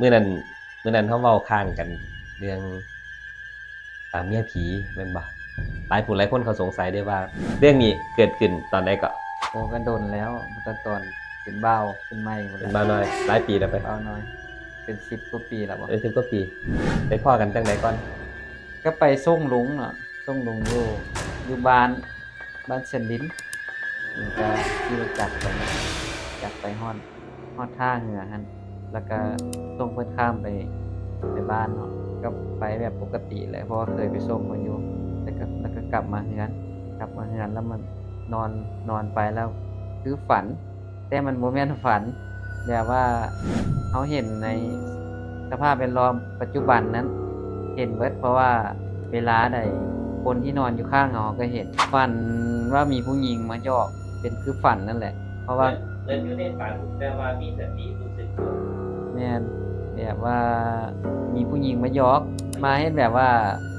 มื้อนั้นมื้อนั้นเขาเว้าค้างกันเรื่องอ่าเมียผีแม่นบ่หลายผู้หลายคนเขาสงสัยได้ว่า เรื่องนี้เกิดขึ้นตอนใดก็โอ้ก็โดนแล้วตอนตอนเป็นเบ้าเป็นไม้หมดเป็นแล้วบ้าวน้อยหลายปีแล้วไปเบ้าน้อย เป็นสิบกว่าปีแล้วบ่เอ้ย10กว่าปีไปพ่อกันจังไดก่อนก็ไปส่งลุงเนาะส่งลุงอยู่อยู่บ้านบ้านเซนดินมันก็ขี่รถจักรไปจักรไปฮอดฮอดท่าเหงือหั่น แล้วก็ส่งเพิ่อนข้ามไปไปบ้านเนาะก็ไปแบบปกติเลยเพราะว่าเคยไปส่งมาอยู่แล้วก็แล้วก็กลับมาเฮือนกลับมาเฮือนแล้วมันนอนนอนไปแล้วคือฝัน แต่มันโมเมนต์ฝันแบบว่าเขาเห็นในสภาพแวดล้อมปัจจุบันนั้น เห็นเบิดเพราะว่าเวลาใดคนที่นอนอยู่ข้างเราก็เห็นฝันว่ามีผู้หญิงมาหยอกเป็นคือฝันนั่นแหละ เพราะว่า เล่นอยู่ในฝันแต่ว่ามีสติรู้สึกตัวแม่นแบบว่ามีผู้หญิงมายอก มาเฮ็ดแบบว่า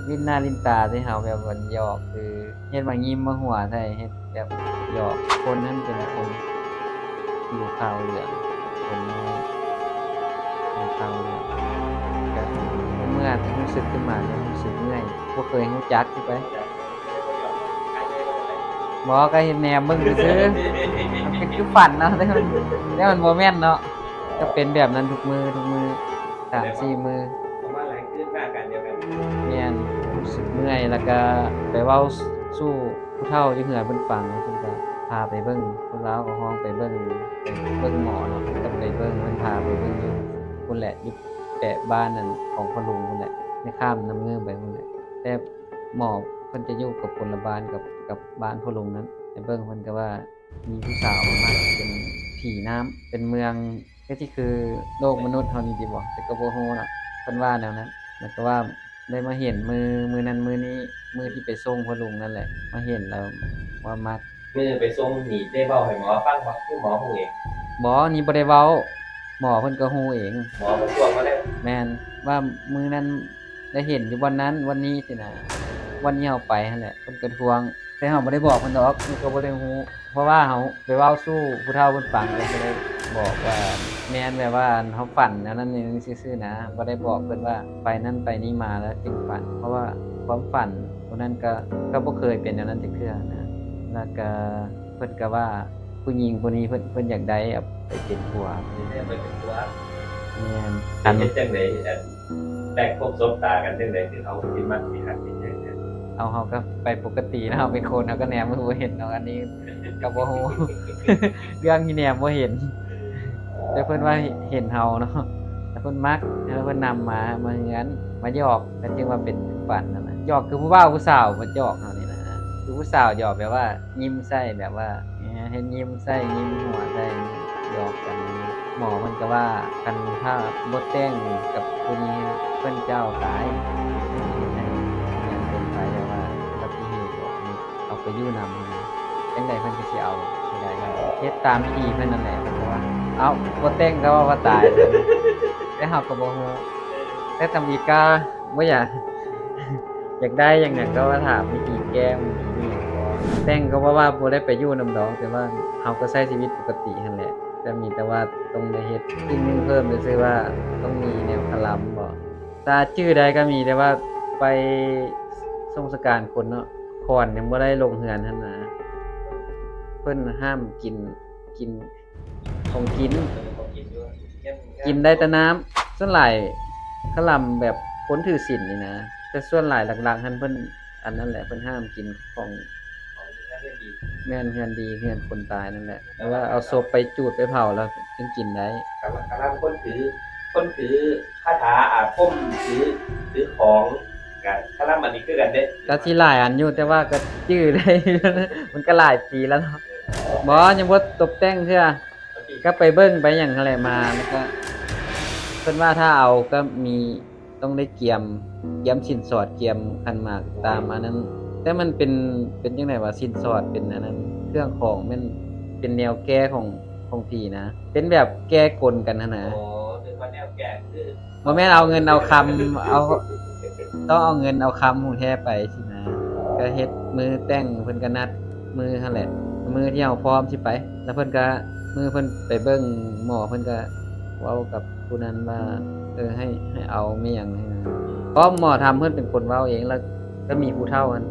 ลิ้นหน้าลิ้นตาใส่เฮาแบบว่าหยอกคือเฮ็ดมายิ้มมาหัวใส่เฮ็ดแบบยอกคนนั้นเป็นคนผิวขาวเหลืองคนน้อยผิวขาวเหลืองก็เมื่อรู้สึกขึ้นมาเนี่ยรู้สึกเมื่อยบ่เคยรู้จักสิไปบ่ก็เฮ็ดแนวเบิ่งซื่อ ๆมันเป็นคือฝันเนาะแต่มันแต่มันบ่แม่นเนาะก็เป็นแบบนั้นทุกมือทุกมือสามสี่มือผมว่าหลายคืนมากกันเดียวกันแม่นรู้สึกเมื่อยแล้วก็ไปเว้าสู้ผู้เฒ่าอยู่เหือเพิ่นฟังแล้วเพิ่นก็พาไปเบิ่งคนลาวก็ฮ้องไปเบิ่งไปเบิ่งหมอเนาะก็ไปเบิ่งเพิ่นพาไปเบิ่งอยู่พุ่นแหละอยู่แปะบ้านนั่นของพ่อลุงพุ่นแหละในข้ามน้ำเงือไปพุ่นแหละแต่หมอเพิ่นจะอยู่กับคนละบ้านกับกับบ้านพ่อลุงนั้นไปเบิ่งเพิ่นก็ว่า มีผู้สาวมาเป็นผีน้ำเป็นเมืองก็ที่คือโลกมนุษย์เฮานี่สิบ่แต่ก็บ่ฮู้เนาะเพิ่นว่าแนวนั้นแล้วก็ว่าได้มาเห็นมือมือนั้นมือนี้มือที่ไปส่งพ่อลุงนั่นแหละ มาเห็นแล้วว่ามัดมือไปส่งหนีได้เบ้าให้หมอฟังว่าคือหมอผู้เองหมอนี่บ่ได้เว้าหมอเพิ่นก็ฮู้เอง หมอมันตรวจมาแล้วแม่นว่ามือนั้นได้เห็นอยู่วันนั้นวันนี้สินะวันนี้เฮาไปนั่นแหละเพิ่นก็ทวง แต่เฮาบ่ได้บอกเพิ่นดอกเพิ่นก็บ่ได้ฮู้เพ ราะว่าเฮาไปเว้าสู้ผู้เฒ่าเพิ่นฟังเพิ่นก็เลยบอกว่า แม่นแบบว่าเฮาฝันแนวนั้นนี่ซื่อๆนะบ่ได้บอกเพิ่นว่าไปนั่นไปนี่มาแล้วจึงฝัน เพราะว่าความฝันพวกนั้นก็ก็บ่เคยเป็นแนวนั้นจักเทื่อนะแล้วก็เพิ่นก็ว่าผู้หญิงคนนี้เพิ่นเพิ่นอยากได้เอาไปเป็นผัวได้ไปเป็นตัวแม่นอันนี้จังได๋อันแรกพบศพตากันจังได๋คือเขาสิมักสิหักสิแท้ เอาเฮาก็ไปปกตินะเฮาเป็นคนเฮาก็แหนมบ่เห็นเนาะอันนี้ก็บ่ฮู้เรื่องที่แหนมบ่เห็น แต่เพิ่นว่าเห็นเฮาเนาะแต่เพิ่นมักแล้วเพิ่นนำมามาเฮือนมาหยอกก็จึงว่าเป็นฝันนั่นน่ะหยอกคือผู้บ่าวผู้สาวมาหยอกเฮานี่นะคือผู้สาวหยอกแบบว่า ยิ้มใส่แบบว่าเอ่อเห็นยิ้มใส่ยิ้มหัวใส่หยอกกันหมอมันก็ว่าคันถ้าบ่แต่งกับผู้นี้เพิ่นเจ้าตาย ไปยู่นำนะจังไดเพิ่นก็สิเอาไม่ได้ก็เฮ็ดตามพิธีเพิ่นนั่นแหละเพิ่นก็ว่า เอ้าบ่แต่งก็ว่าว่ตายแต่เฮาก็บ่ฮู้แต่ทำอีกก็บ่อยากอยากได้อย่างนั้นก็ว่าถามวิธีแก้วิธีนี้ก็แต่งก็ว่าว่าบ่ได้ไปอยู่นำดอกแต่ว่าเฮาก็ใช้ชีวิตปกตินั่นแหละแต่มีแต่ว่าต้องได้เฮ็ดสิ่งนึงเพิ่มซื่อว่าต้องมีแนวคลัมบ่ตาชื่อใดก็มีแต่ว่าไปทรงสการคนเนาะ คอนยังบ่ได้ลงเฮือนหั่นนะเพิ่นห้ามกินกินของกิน กินได้แต่น้ำส่วนหลายขลำแบบคนถือศีลนี่นะแต่ส่วนหลายหลักๆท่านเพิ่นอันนั้นแหละเพิ่นห้ามกินของของนักเรียนดีแม่นเฮือนดีเฮือนคนตายนั่นแหละแต่ว่าเอาศพไปจูดไปเผาแล้วจึงกินได้กับกำลังคนถือคนถือคาถาอาคมถือถือของ กันคารามันนี่คือกันเด้ก็สิหลายอันอยู่แต่ว่าก็จื้อได้ มันก็หลายปีแล้วเนาะบ่ยังบ่ตกแต่งเทื่อก็ไปเบิ้งไปอย่างอะไรมาแล้วก็เพิ่นว่าถ้าเอาก็มีต้องได้เกียมเกียมสินสอดเกียมคันหมากตามอันนั้น แต่มันเป็นเป็นจังไดว่าสินสอดเป็นอันนั้น เครื่องของมันเป็นแนวแก้ของของพี่นะ เป็นแบบแก้กลกันนะนะโอ้ถือว่าแนวแก่คือบ่แม่นเอาเงินเอาคำเอา ต้องเอาเงินเอาคำหูแท้ไปสินะก็เฮ็ดมือแต่งเพิ่นก็นัดมือหั่นแหละมือที่เอาพร้อมสิไป แล้วเพิ่นก็มือเพิ่นไปเบิ่งหมอเพิ่นก็เว้ากับผู้นั้นว่าเออให้ให้เอาไม่อย่างให้นะเพราะหมอทำเพื่อนเป็นคนเว้าเองแล้วก็มีผู้เฒ่ากัน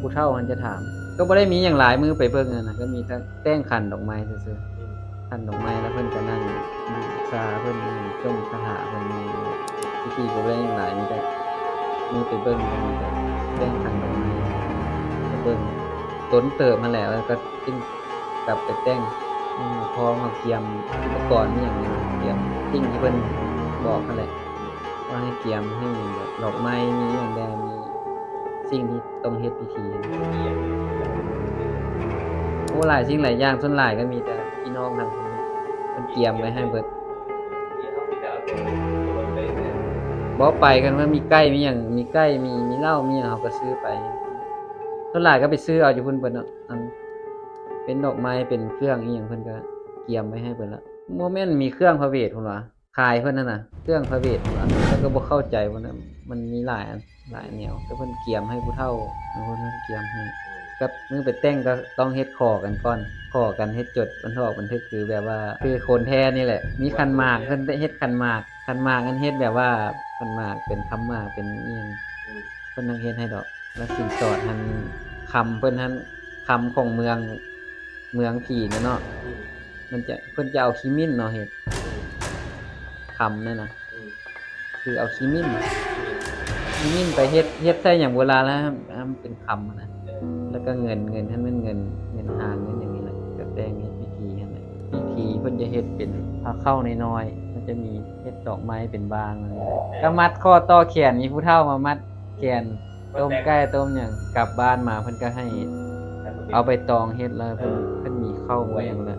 ผู้เฒ่ามันจะถาม ก็บ่ได้มีอย่างหลายมือไปเบิ่งนั่นนะก็มีแต่แต้งขันดอกไม้ซื่อๆขันดอกไม้แล้วเพิ่นก็นั่งบูชาเพิ่นช่วงคาถาเพิ่นมีพิธีก็บ่ได้อย่างหลายมีแต่ มีไปเบิ่งก็มีแต่แต้งขันดอกไม้ไปเบิ่งต้นเติบมาแล้วก็จึงกลับไปแต่งอืมพอมาเกียมอุปกรณ์อย่างนี้เกียมสิ่งที่เพิ่นบอกนั่นแหละว่าให้เกียมให้แบบดอกไม้มีอย่างใดงมีสิ่งที่ต้องเฮ็ดพิธีโอ้หลายสิ่งหลายอย่างส่วนหลายก็มีแต่พี่น้องทางเพิ่นเกียมไว้ให้เบิด บ่ไปกันว่ามีใกล้มีหยังมีใกล้มีมีเหล้ามีหยังเขาก็ซื้อไปส่วนหลายก็ไปซื้อเอาอยู่เพิ่นเบิดเนาะอันเป็นดอกไม้เป็นเครื่องอีหยังเพิ่นก็เกียมไว้ให้เบิดละบ่แม่นมีเครื่องพระเวทพุ่นว่าขายเพิ่นนั่นน่ะเครื่องพระเวทพุ่นว่าแล้วก็บ่เข้าใจว่ามันมีหลายอันหลายแนวแต่เพิ่นเกียมให้ผู้เฒ่าบางคนเพิ่นเกียมให้ กับมือไปแต่งก็ต้องเฮ็ดขอกันก่อนขอกันเฮ็ดจดบันทอกบันทึกคือแบบว่า คือคนแท้นี่แหละ มีคันหมากเพิ่นได้เฮ็ดคันหมากคันหมากกันเฮ็ดแบบว่าคันหมากเป็นคำหมากเป็นอียงเพิ่นต้องเฮ็ดให้ดอก แล้วสินสอดหันคำเพิ่นหันคำของเมืองเมืองผีนั่นเนาะมันจะเพิ่นจะเอาขี้มิ้นเนาะเฮ็ดคำนั่นน่ะคือเอาขี้มิ้นขี้มิ้นไปเฮ็ดเฮ็ดใส่อย่างโบราณแล้วมันเป็นคำนะ แล้วก็เงินเงินท่านเป็นเงินเงินหางเงินอย่างนี้แหละก็แต่งพิธีนั่นแหละพิธีเพิ่นจะเฮ็ดเป็นพาเข้าน้อยๆมันจะมีเฮ็ดดอกไม้เป็นบางอะไรก็มัดข้อต่อแขนมีผู้เฒ่ามามัดแขนต้มไก่ต้มหยังกลับบ้านมาเพิ่นก็ให้ เอาไปตองเฮ็ดแล้วเพิ่นเพิ่นมีข้าไว้อย่างละ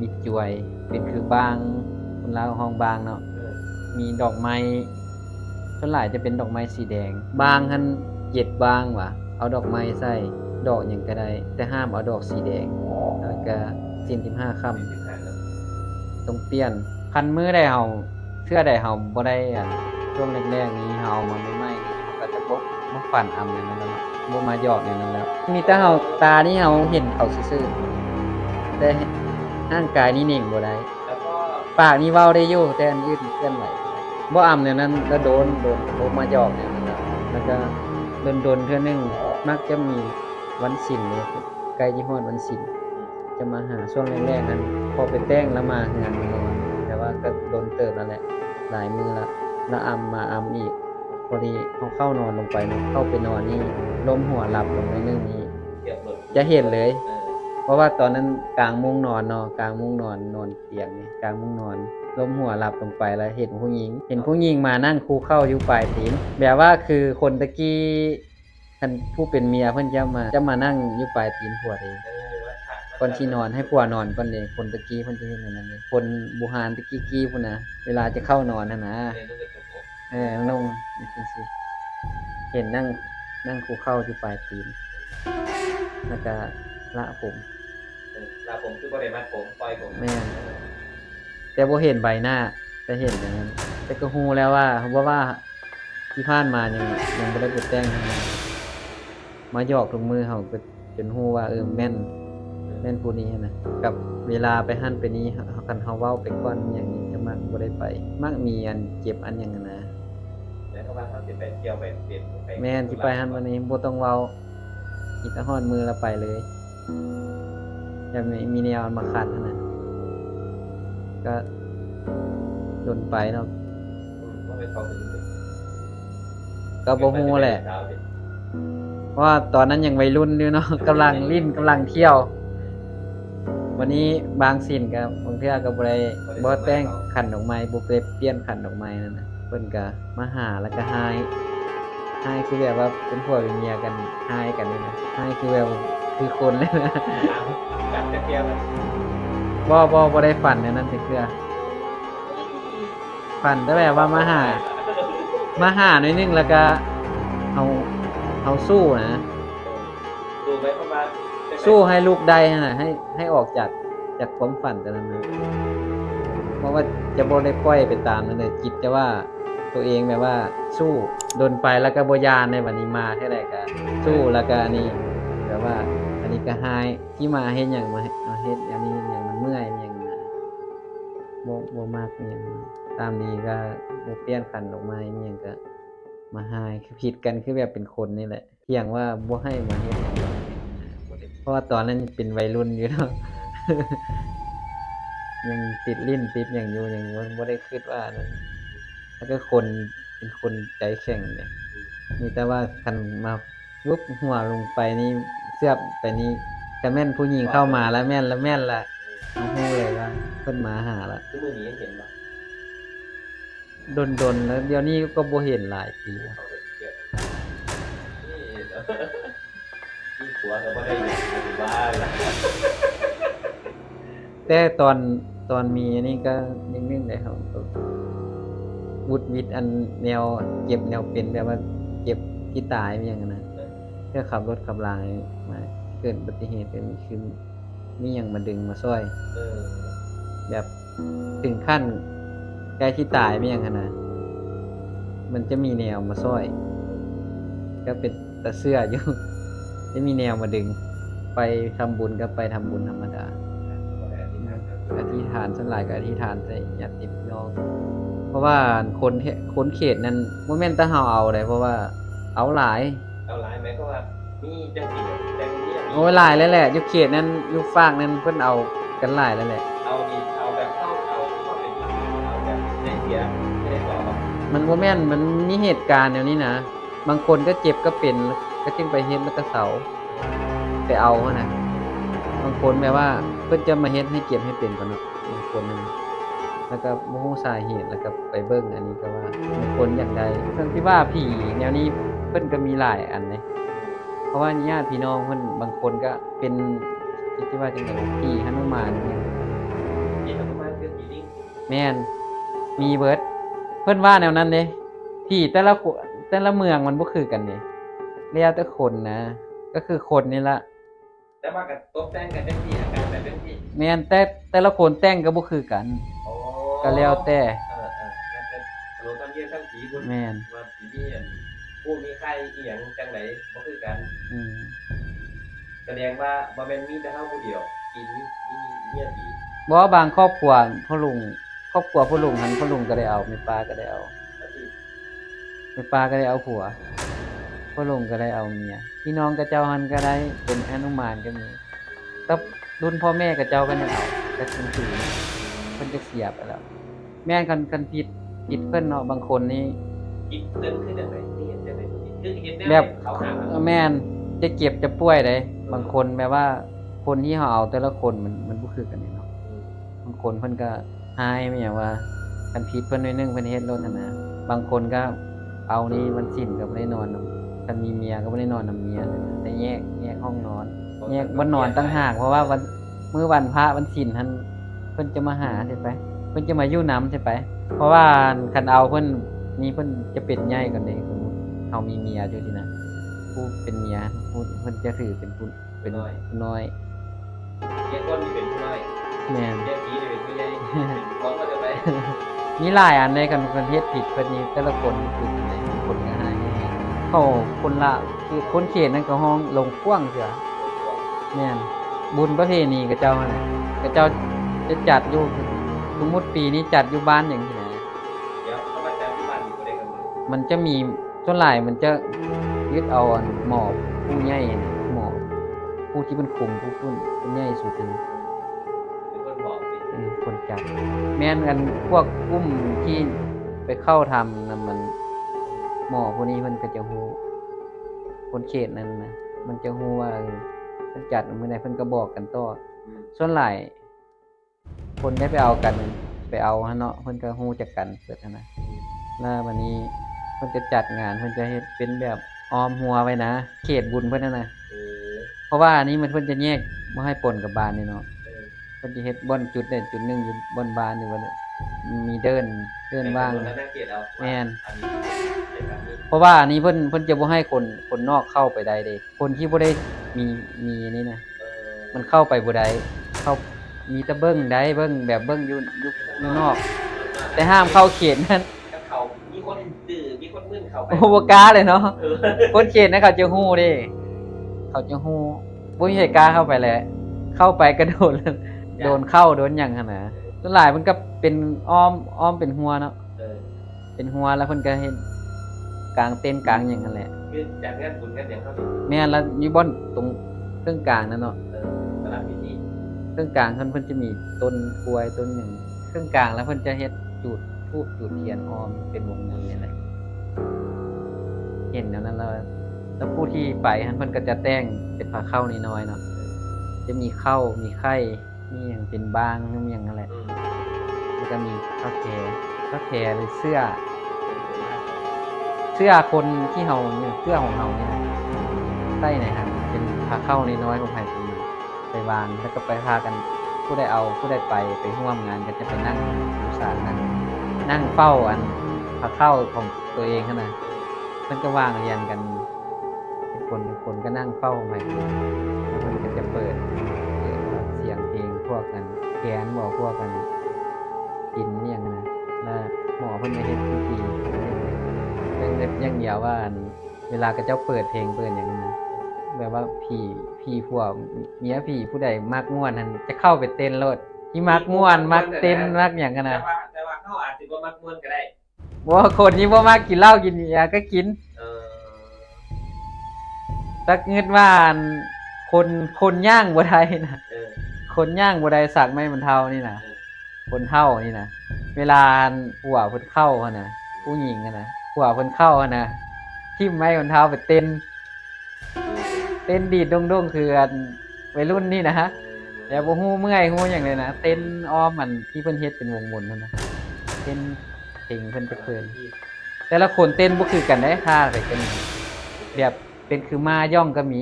มีจวยเป็นคือบางคนลาวห้องบางเนาะมีดอกไม้ส่วนหลายจะเป็นดอกไม้สีแดง บางหันเย็ดบางว่ะเอาดอกไม้ใส่ ดอกหยังก็ได้ แต่ห้ามเอาดอกสีแดงแล้วก็สิ้นที่ห้าค่ำต้องเปลี่ยนคันมือได้เฮาเสื้อได้เฮาบ่ได้อันช่วงแรกๆนี้เฮาเอามาใหม่ๆนี่เฮาก็จะบ่บ่ฝันอำอย่างนั้นแล้วเนาะบ่มาหยอกอย่างนั้นแล้ว มีแต่เฮาตานี่เฮาเห็นเขาซื่อๆแต่ร่างกายนี่เน่งบ่ได้แล้วก็ปากนี่เว้าได้อยู่แต่อันอื่นเคลื่อนไหวบ่อำเนี่ยนั้นก็โดนโดนโดนมาหยอกเนี่ยนั้นน่ะแล้วก็โดนโดนๆเทื่อนึงมักจะมี วันศิลป์เนี่ยใกล้ยี่ฮอดวันศิลป์จะมาหาช่วงแรกๆนั้น พอไปแต่งแล้วมาเฮือนมานอนแต่ว่าก็โดนเติบแล้วแหละ หลายมือละแล้วอำมาอำอีก พอดีเขาเข้านอนลงไปเนาะเข้าไปนอนนี่ล้มหัวหลับลงในเรื่องนี้เก็บหมดจะเห็นเลยเออเพราะว่าตอนนั้นกลางมุ้งนอนเนาะกลางมุ้งนอนนอนเตียงนี่กลางมุ้งนอนล้มหัวหลับลงไปแล้วเห็นผู้หญิง เห็นผู้หญิงมานั่งคูเข้าอยู่ปลายตีนแบบว่าคือคนตะกี้ คันผู้เป็นเมียเพิ่นจะมาจะมานั่งอยู่ปลายตีนผัวเองเออว่าถ้าก่อนที่นอนให้ผัวนอนก่อนเลยคนตะกี้เพิ่นจะเห็นอย่างนั้นเลยคนบูฮานตะกี้กี้พุ่นนะเวลาจะเข้านอนนะนะเรียนรู้กับผมเออลงนี่จังซี่เห็นนั่งนั่งคูเข้าอยู่ปลายตีนแล้วก็ละผมเออลาผมคือบ่ได้มัดผมปล่อยผมแม่นแต่บ่เห็นใบหน้าแต่เห็นอย่างนั้นแต่ก็ฮู้แล้วว่าว่าว่าที่ผ่านมายังยังบ่ได้ไปแต่งทำไมมาหยอกทุกมือเฮาก็จนฮู้ว่าเออแม่นแม่นผู้นี้นะกับเวลาไปหั่นไปนี้เฮาคันเฮาเว้าไปก่อนอย่างนี้จะมักบ่ได้ไปมักมีอันเจ็บอันหยังนั้นนะแล้วก็ว่าเขาสิไปเที่ยวไปเปลี่ยนไปแม่นที่ไปหั่นวันนี้บ่ต้องเว้าอีตาฮอดมือแล้วไปเลยอย่ามีมีแนวอันมาขัดนะก็โดนไปเนาะอืมว่าไปเขาถึงสิก็บ่ฮู้แหละ เพราะว่าตอนนั้นยังวัยรุ่นอยู่เนาะกำลังลิ้นกำลังเที่ยว วันนี้บางสิ่นกับบางเทื่อก็บ่ได้บ่แต่งขันดอกไม้บ่ได้เปลี่ยนขันดอกไม้นั่นนะเพิ่นก็มาหาแล้วก็หายหายคือแบบว่าเป็นผัวเป็นเมียกันหายกันนี่นะหายคือแบบคือคนเลยนะกลับจะเทียวมันบ่บ่บ่ได้ฝันในนั้นจักเทื่อฝันแต่แบบว่ามาหามาหาหน่อยนึงแล้วก็เอา เอาสู้นะดูไหมประมาณสู้ให้ลูกได้นั่นน่ะให้ให้ออกจากจากความฝันแต่นั้นนะเพราะว่าจะบ่ได้ปล่อยไปตามนั้นเลยจิตจะว่าตัวเองแบบว่าสู้โดนไปแล้วก็บ่ยานในวันนี้มาเท่าไหร่ก็สู้แล้วก็อันนี้แบบว่า อันนี้ก็หายที่มาเฮ็ดหยังมามาเฮ็ดอันนี้อย่างมันเมื่อยมันหยังนะบ่บ่มากอหยังตามดีก็บ่เปลี่ยนกันออกมาอีหยังก็ มาใหายคือผิดกันคือแบบเป็นคนนี่แหละเที่ยงว่าบ่ให้มาเฮ็ดหยังเพราะว่าตอนนั้นเป็นวัยรุ่นอยู่เนาะยังติดลิ้นติดหยังอยู่ยังบ่บ่ได้คิดว่านั้นแล้วก็คนเป็นคนใจแข็งเนี่ยมีแต่ว่าคันมาวุบหัวลงไปนี่เสียบไปนี่ก็แม่นผู้หญิงเข้ามาแล้วแม่นแล้วแม่นละเอาฮู้เลยว่าเพิ่นมาหาละคือมื้อนี้ยังเห็นบ่ ดนๆแล้วเดี๋ยวนี้ก็บ่เห็นหลายปีแล้วเขาก็เกี่ยวกันนี่เด้อนี่ผัวก็บ่ได้อยู่บ้านล่ะแต่ตอนตอนมีอันนี่ก็นิ่งๆเลยครับวุดวิดอันแนวเก็บแนวเป็นแบบว่าเก็บที่ตายไม่อย่างนั้นนะเพื่อขับรถขับลางมาเกิดอุบัติเหตุเกิดขึ้นมีอย่างมาดึงมาช่วยเออแบบถึงขั้นใกล้ที่ตายไม่อย่างนั้นนะมันจะมีแนวมาช่วยก็เป็นตะเสื้ออยู่ จะมีแนวมาดึง ไปทำบุญก็ไปทำบุญธรรมดาบ่ได้อธิษฐานครับอธิษฐานส่วนหลายก็อธิษฐานใส่ญาติพี่น้อง เพราะว่าคนเฮคนเขตนั้นบ่แม่นแต่เฮาเอาได้เพราะว่าเอาหลาย เอาหลายไหมก็ว่ามีจังสิจังนี้โอ้ยหลายแล้วแหละอยู่เขตนั้นอยู่ฝากนั้นเพิ่นเอากันหลายแล้วแหละ มันบ่แม่นมันมีเหตุการณ์แนวนี้นะ บางคนก็เจ็บก็เป็นก็จึงไปเฮ็ดแล้วก็เสาไปเอาหั่นน่ะบางคนแบบว่าเพิ่นจะมาเฮ็ดให้เจ็บให้เป็นก่อนเนาะบางคนนั้นแล้วก็บ่ฮู้สาเหตุแล้วก็ไปเบิ่งอันนี้ก็ว่าบางคนอยากได้เพิ่นที่ว่าผีแนวนี้เพิ่นก็มีหลายอันเลยเพราะว่าญาติพี่น้องเพิ่นบางคนก็เป็นที่ว่าจังได๋ผีหนุมานเนี่ยที่ทำมาคือปีนิ่งแม่นมีเบิด เพิ่นว่าแนวนั้นเด้พี่แต่ละคนแต่ละเมืองมันบ่คือกันเด้แล้วแต่คนนะ ก็คือคนนี่ละแต่ว่ากับตบแต่งกันจังซี่อาการแบบจังซี่แม่นแต่แต่ละคนแต่งก็บ่คือกันโอ้ก็แล้วแต่เออเออนั่นเป็นสโลตามเยี่ยมทั้งผีคุณแม่นว่าผีนี่อันผู้มีใครอีหยังจังไหนบ่คือกันอืมแสดงว่าบ่แม่นมีแต่เฮาผู้เดียวกินมีมีเมียผีบ่ว่าบางครอบครัวพ่อลุง ครอบครัวพ่อลุงหันพ่อลุงก็ได้เอาแม่ป้าก็ได้เอาก็ที่แม่ป้าก็ได้เอาผัวพ่อลุงก็ได้เอาเมียพี่น้องกับเจ้าหันก็ได้เป็นอนุมานก็มีแต่รุ่นพ่อแม่กับเจ้าก็ยังเอาแต่ถึงถึงเพิ่นจะเสียไปแล้ว แม่นกันกันผิดผิดเพิ่นเนาะบางคนนี่กินเดินขึ้นจังไดนี่เห็นจังไดคือเห็นแบบเขาหาเออแม่นจะเก็บจะป่วยได้บางคนแบบว่าคนที่เขาเอาแต่ละคนมันมันบ่คือกันนี่เนาะบางคนเพิ่นก็ หายไม่หยังว่ากันผิดเพิ่นหน่อยหนึงเพิ่นเฮ็ดรถหั่นนะบางคนก็เอานี่มันสิ้นก็บ่ได้นอนนำคันมีเมียก็บ่ได้นอนนํเมียเลยนะแต่แยกแยกห้องนอน แยกบ่นอนตั้งหากเพราะว่าวันมื้อวันพระวันศีลท่านเพิ่นจะมาหาใช่ไป เพิ่นจะมาอยู่น้ใช่ไป เพราะว่าคันเอาเพิ่นนี่เพิ่นจะเป็นใหญ่ก่อนเด้สมมุติเฮามีเมียอยู่ที่นะผู้เป็นเมียผู้เพิ่นจะถือเป็นผู้เป็นผู้น้อยเรียกคนนี่เป็นผู้น้อย แม่นเรียกผีนี่เป็นผู้ใหญ่เป็นของก็จะไปมีหลายอันในกันประเทศผิดเพิ่นนี่แต่ละคนคือจังไดคนก็หายเขาคนละคือคนเขตนั้นก็ห้องลงกว้างเสียแม่นบุญประเพณีกับเจ้าหั่นแหละกับเจ้าจะจัดอยู่สมมุติปีนี้จัดอยู่บ้านอย่างที่ไหนเดี๋ยวเขามาจำที่บ้านนี่ก็ได้กันหมดมันจะมีส่วนหลายมันจะยึดเอาอันหมอบผู้ใหญ่นี่หมอบผู้ที่เป็นคุมผู้ผู้ผู้ใหญ่สุดถึง คนจับแม่นกันพวกกลุ่มที่ไปเข้าทำนั่นมันหมอพวกนี้มันก็จะฮู้คนเขตนั้นนะมันจะฮู้ว่าเพิ่นจัดมื้อใดเพิ่นก็บอกกันต่อส่วนหลายคนได้ไปเอากัน ไปเอาฮะเนาะเพิ่นก็ฮู้จักกันเปิดนะแล้ววันนี้เพิ่นจะจัดงานเพิ่นจะเฮ็ดเป็นแบบออมหัวไว้นะเขตบุญเพิ่นนั่นนะเพราะว่าอันนี้มันเพิ่นจะแยกบ่ให้ปนกับบ้านนี่เนาะ พิ่นจะเฮ็ดบ่อนจุดใดจุดหนึงอยู่บนบ้านนี่ว่ามีเดินเดินว่าง แล้วน่าเกลียดเอาแม่น อันนี้เป็นแบบนี้เพราะว่าอันนี้เพิ่นเพิ่นจะบ่ให้คนคนนอกเข้าไปได้เด้คนที่บ่ได้มีมีนี่นะ เออมันเข้าไปบ่ได้เข้ามีแต่เบิ้งได้เบิ้งแบบเบิ้งอยู่อยู่ข้างนอก แต่ห้ามเข้าเขตนั้นถ้าเขามีคนดื้อมีคนมึนเข้าไปโอ้บ่กล้าเลยเนาะ เออคนเขตนั้นเขาจะฮู้เด้เขาจะฮู้บ่มีใครกล้าเข้าไปแหละ เข้าไปกระโดด โดนเข้าโดนหยังหั่นน่ะส่วนหลายมันก็เป็นอ้อมอ้อมเป็นหัวเนาะเออเป็นหัวแล้วเพิ่นก็เฮ็ดกลางเต้นกลางหยังนั่นแหละคือจากงานบุญกันอย่างเท่านี้แม่นแล้วมีบ่อนตรงเครื่องกลางนั่นเนาะเออสำหรับพิธีเครื่องกลางเพิ่นเพิ่นจะมีต้นกล้วยต้นหยังเครื่องกลางแล้วเพิ่นจะเฮ็ดจุดธูปจุดเทียนอ้อมเป็นวงมนนี่แหละเห็นแล้วนั้นแล้วแล้วผู้ที่ไปหันเพิ่นก็จะแต่งเป็นผ้าเข้าน้อยๆเนาะจะมีเข้ามีไข่ มีหยังเป็นบางมีหยังนั่นแหละอืมแล้วก็มีผ้าแพรผ้าแพรหรือเสื้อเป็นส่วนมากเสื้อคนที่เฮาเนี่ยเสื้อของเฮาเนี่ยใส่ไหนครับ เป็นผ้าเข้าน้อยๆของไผคนนึงไปวางแล้วก็ไปพากันผู้ใดเอาผู้ใดไปไปร่วมงานก็จะไปนั่งดูสารนั่งนั่งเฝ้าอันผ้าเข้าของตัวเองขนาดเพิ่นก็วางเรียงกันเป็นคนเป็นคนก็นั่งเฝ้าของไผแล้วมันก็จะเปิด แกนบอกพวกกันกินเนี่ยงนะ แล้วหมอเพิ่นก็เฮ็ดพิธีเรื่องเล็บอย่างเดียวว่าอันเวลากระเจ้าเปิดเพลงเปิดอย่างนั้นนะแบบว่าผีผีพวกเมียผีผู้ใดมากม่วนนั้นจะเข้าไปเต้นรถที่มักม่วนมักเต้นมักอย่างกันแต่นะว่าแต่ว่าเขาอาจจะว่ามักม่วนก็ได้ว่าคนที่ว่ามักกินเหล้ากินยาก็กินเออตักเงิดว่าอันคนคนย่างบ่ได้นะเออ คนย่างบ่ได้สักไม่มันเท่านี่นะเออคนเท่านี่นะเวลาผัวเพิ่นเข้าหั่นน่ะผู้หญิงอะนะผัวเพิ่นเข้าหั่นน่ะทิ่มไม้คนเท้าไปเต้น เต้นดีดดงๆคืออันวัยรุ่นนี่นะฮะแต่บ่ฮู้เมื่อยฮู้หยังเลยนะเต้นอ้อมมันที่เพิ่นเฮ็ดเป็นวงมนนั่นนะเต้นเพลงเพิ่นจะเพลินแต่ละคนเต้นบ่คือกันได้ท่าไปกันแบบเป็นคือมาย่องก็มี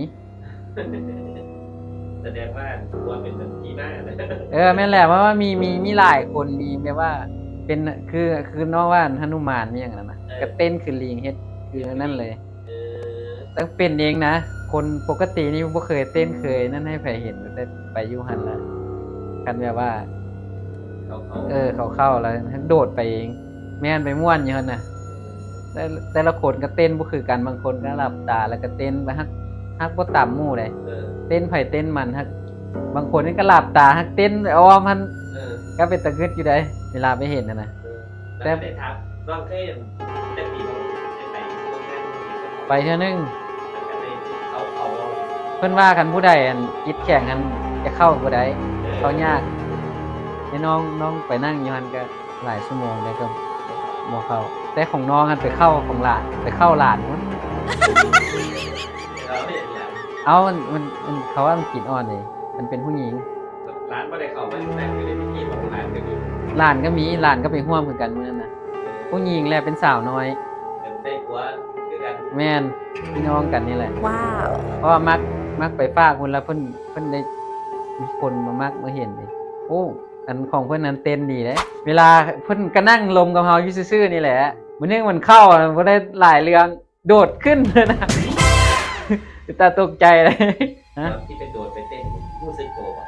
แสดงว่าตัวเป็นแบบที่หน้านะเออแม่นแหละเพราะว่ามีมีมีหลายคนมีแบบว่า เป็นคือคือน้องว่าหนุมานนี่อย่างนั้นนะก็เต้นคือลิงเฮ็ดคือนั่นเลยเออต้องเป็นเองนะคนปกตินี่บ่เคยเต้นเคยนั่นให้ใครเห็นแต่ไปอยู่หันละกันแบบว่าเขาเขาเออเขาเข้าแล้วโดดไปเอง แม่นไปม่วนอยู่หั่นน่ะแต่แต่ละคนก็เต้นบ่คือกันบางคนก็หลับตาแล้วก็เต้นไปฮัก ฮักบ่ต่ำหมู่เลยเออเต้นไผเต้นมันฮักบางคนนี่ก็หลับตาฮักเต้นอ้อมมันเออก็เป็นตะกึดอยู่ได้เวลาไปเห็นน่ะนะเออแต่ได้ถามน้องเคยจะปีน้องจะไปร่วมงานไปเท่านึงมันก็เลยเอาเอาเพิ่นว่ากันผู้ใดอันคิดแข่งกันจะเข้าบ่ได้เขายากให้น้องน้องไปนั่งอยู่หันก็หลายชั่วโมงแล้วก็บ่เข้าแต่ของน้องหันไปเข้าของหลานไปเข้าหลานมัน เอามันมันมันเขาว่ามันกินอ่อนเลยมันเป็นผู้หญิงร้านไม่ได้เขาไม่แต่คือในพิธีของร้านก็คือหลานก็มีหลานก็ไปร่วมเหมือนกันเหมือนกันนะผู้หญิงแหละเป็นสาวน้อยได้ผัวคือกันแม่นพี่น้องกันนี่แหละ Wow. เพราะว่ามักมักไปฝากคนแล้วเพิ่นเพิ่นได้มีคนมามักมาเห็นเลยโอ้อันของเพิ่นนั้นเต้นดีเลยเวลาเพิ่นก็นั่งลมกับเฮาอยู่ซื่อๆนี่แหละมันนึงมันเข้าอะบ่ได้หลายเรื่องโดดขึ้นเลยนะ ตาตกใจเลยฮะที่เป็นโดดไปเต้นรู้สึกโตป่ะ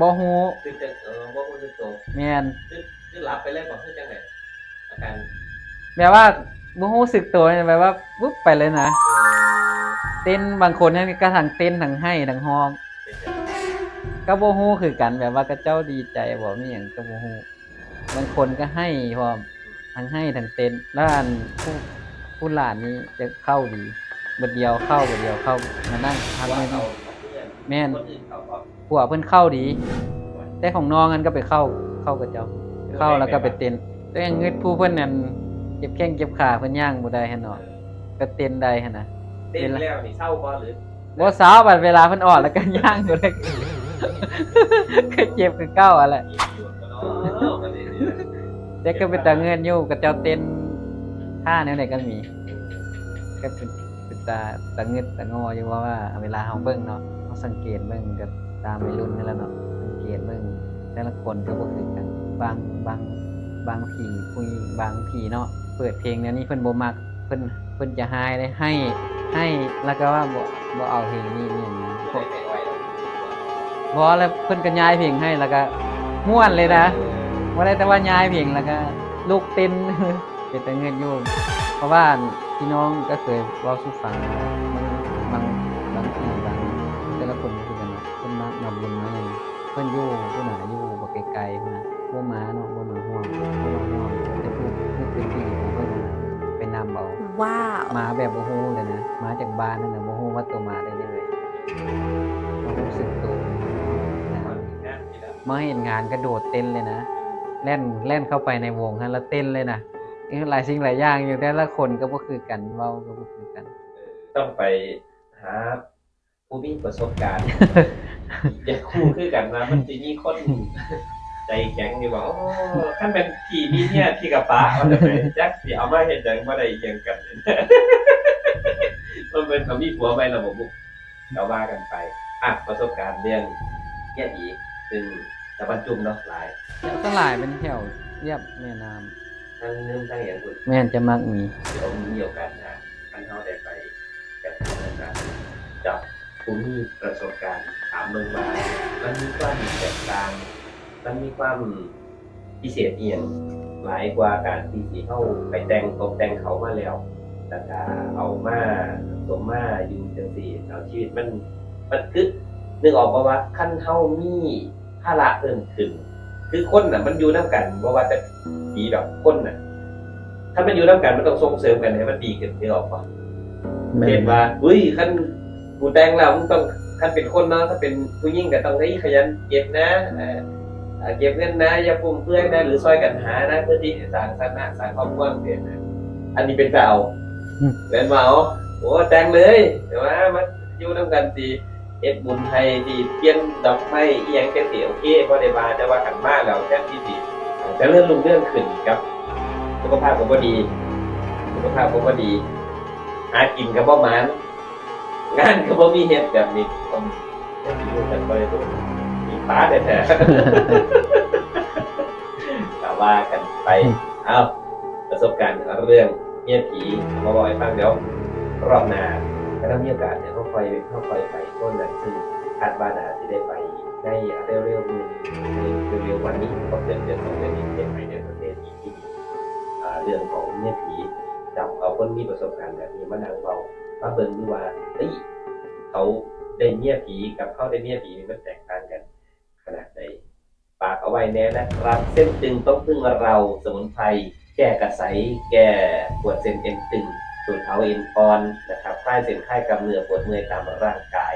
บ่ฮู้คือจะเออว่ารู้สึกโตแม่นคือคือหลับไปเลยบอกคือจังไหนอาการแบบว่าบ่ฮู้สึกตัวเนี่ยแบบว่าปุ๊บไปเลยนะเออเต้นบางคนเนี่ยก็ทั้งเต้นทั้งให้ทั้งฮ้อง เป็นจังก็บ่ฮู้คือกันแบบว่าก็เจ้าดีใจบ่มีหยังก็บ่ฮู้บางคนก็ให้พร้อมทั้งให้ทั้งเต้นแล้วอันผู้ผู้หลานนี้จะเข้าดี บัดเดียวเข้าบัดเดียวเข้ามานั่งพักว่าไม่เขาได้เพื่อนแม่นคนอื่นเขาก็ผัวเพิ่นเข้าดี แต่ของน้องนั้นก็ไปเข้าเข้ากับเจ้า เข้าแล้วก็ไปเต้นแต่ยังงึดผู้เพิ่นนั่นเจ็บแข้งเจ็บขาเพิ่นย่างบ่ได้หั่นเนาะก็เต้นได้หั่นน่ะเต้นแล้วนี่เศร้าบ่หรือบ่สาวบัดเวลาเพิ่นออกแล้วก็ย่างบ่ได้ก็เจ็บคือเก่าอะแหละมีประโยชน์ก็เนาะประเด็นนี้นะแต่ก็เป็นตาเงินอยู่กับเจ้าเต้นท่าแนวไหนก็มีก็เป็นเป็น ตาตาเงินตางออยู่ว่าว่าเวลาเฮาเบิ่งเนาะเฮาสังเกตเบิ่งกับตามวัยรุ่นนี่แหละเนาะสังเกตเบิ่งแต่ละคนก็บ่คือกันบางบางบางผีผู้หญิงบางผีเนาะเปิดเพลงแนวนี้เพิ่นบ่มักเพิ่นเพิ่นจะหายเลยให้ให้แล้วก็ว่าบ่บ่เอาเพลงนี้นี่อย่างนั้นไม่ได้ไว้หรอกบ่แล้วเพิ่นก็ย้ายเพลงให้แล้วก็ม่วนเลยนะว่ได้แต่ว่าย้ายเพลงแล้วก็ลูกเต้นเป็นแต่เงินอยู่เพราะว่า พี่น้องก็เคยเว่าสู่ฟังบางบางบางทีบางแต่ละคนก็คือกันเนาะคนมามาบุญมาอย่างพิ่อนยู่ผู้หนายู่บ่ไกลๆพุ่นน่ะบ่มาเนาะบ่มาห่วงบ่มาห่วงแต่ผู้ผู้พื้นที่ของเพิ่นนะไปนำเอา Wow. มาแบบบ่ฮู้เลยนะมาจากบ้านนั่นน่ะบ่ฮู้ว่าตัวมาได้ยังไงรู้สึกตัวนะมาเห็นงานกระโดดเต้นเลยนะแล่นแล่นเข้าไปในวงฮะแล้วเต้นเลยนะ หลายสิ่งหลายอย่างอยู่แต่ละคนก็บ่คือกันเว้าก็บ่คือกัน ต้องไปหาผู้มีประสบการณ์ อย่าคู่คือกันนะมันจะมีคนใจแข็งอยู่บอกโอ้ขั้นเป็นพี่มีเนี่ยพี่กับป้าเอาแต่ไปจักสิเอามาเห็นจังว่าได้เอียงกันมันเป็นเขามีผัวไประบบบุกเราว่ากันไปอะประสบการณ์เรื่องเนี่ยอีซึ่งตะบันจุ่มเนาะหลายแถวสลายเป็นแถวเรียบแม่น้ำ ทั้งเนื่องทั้งอย่างคุณแม่นจะมักมีเดี๋ยวมีโอกาสนะท่านเขาได้ไปกันนะครับจับผู้มีประสบการณ์ถามเมืองมามันมีความแตกต่างมันมีความพิเศษเอียงหลายกว่าการที่สีเข้าไปแต่งตกแต่งเขามาแล้วแต่ก็เอามาสมมาอยู่จังสี่เอาชีวิตมันมันคือนึกออกป่าว่าขั้นเท่ามีภาระเพิ่มขึ้น คือคนน่ะ มันอยู่น้ำกันบ่ว่าแต่ดีดอกคนน่ะ ถ้ามันอยู่น้ำกันมันต้องส่งเสริมกันให้มันดีขึ้นนึกออกป่ะเห็นว่าเฮ้ยขั้นกูแต่งแล้วมึงต้องขั้นเป็นคนเนาะถ้าเป็นผู้หญิงก็ต้องได้ขยันเก็บนะเอ่อเอ่อเก็บเงินนะอย่าฟุ่มเฟือยนะหรือซอยกันหานะเพื่อที่จะสร้างสรรค์นะสร้างครอบครัวเปลี่ยนนะอันนี้เป็นเก่าเป็นเมาโอ้แต่งเลยเดี๋ยวว่ามันอยู่น้ำกันสิ เอ็ดบุญไทยที่เปลี่ยนดอกไม้เอียงแค่สิโอเคพอได้มาแต่ว่าขันมากแล้วแค่ที่สิจะเลื่อนลุงเรื่องขึ้นครับสุขภาพผมก็ดี สุขภาพผมก็ดี หากินกับบ่หมานงานก็บ่มีเฮ็ดแบบนี้ผมก็สิอยู่กันบ่ได้โดนมีป้าแท้ๆก็ว่ากันไปเอ้าประสบการณ์เรื่องเมียผีมาบอกให้ฟังเดี๋ยวรอบหน้า ถ้ามีโอกาสเนี่ยเขาคอยเขาคอยไปต้นนั้นซึ่งคาดว่าน่าจะได้ไปในเร็วๆนี้ในเร็วๆวันนี้ก็เดือนเดือนสองเดือนนี้ได้ไปในประเทศอีกที่เรื่องของเมียผีจับเอาคนมีประสบการณ์แบบนี้มานั่งเบามาเบิ่งดูว่าเฮ้ยเขาได้เมียผีกับเขาได้เมียผีมันแตกต่างกัน ขนาดใดฝากเอาไว้แน่นะครับเส้นตึงต้องพึ่งเราสมุนไพรแก้กระใสแก้ปวดเส้นเอ็นตึง สูดเทาเอ็นอ่อนนะครับคลายเส้นคลายกำเนื้อปวดเมื่อยตามร่างกาย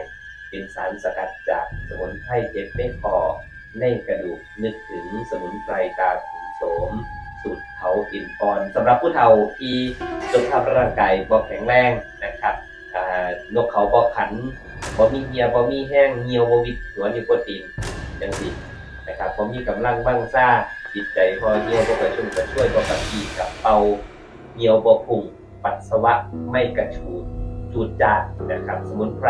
เป็นสารสกัดจากสมุนไพรเจ็บไม่พอในกระดูกนึกถึงสมุนไพรตาขุนโสม สูตรเผาอินปอนสำหรับผู้เฒ่าที่สุขภาพร่างกายบ่แข็งแรงนะครับนกเขาบ่ขันบ่มีเหี่ยบ่มีแห้งเหี่ยวบ่วิดหัวนิโคตินจังซี่นะครับบ่มีกำลังบังซ่าจิตใจพอเหี่ยวบ่กระชุ่มกระช่วยบ่กระปีกระเป๋าเหี่ยวบ่พุ่ง ปัสสาวะไม่กระชูดจูดจาดนะครับ สมุนไพร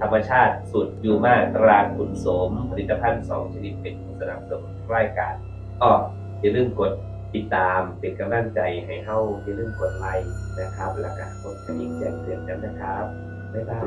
ธรรมชาติสูตรยูมาตราขุนโสม ผลิตภัณฑ์สองชนิดเป็นสนับสนุนรายการอ้ออย่าลืมกดติดตามเป็นกำลังใจให้เฮาอย่าลืมกดไลค์นะครับ แล้วก็กดกระดิ่งแจ้งเตือนกันนะครับ บ๊ายบาย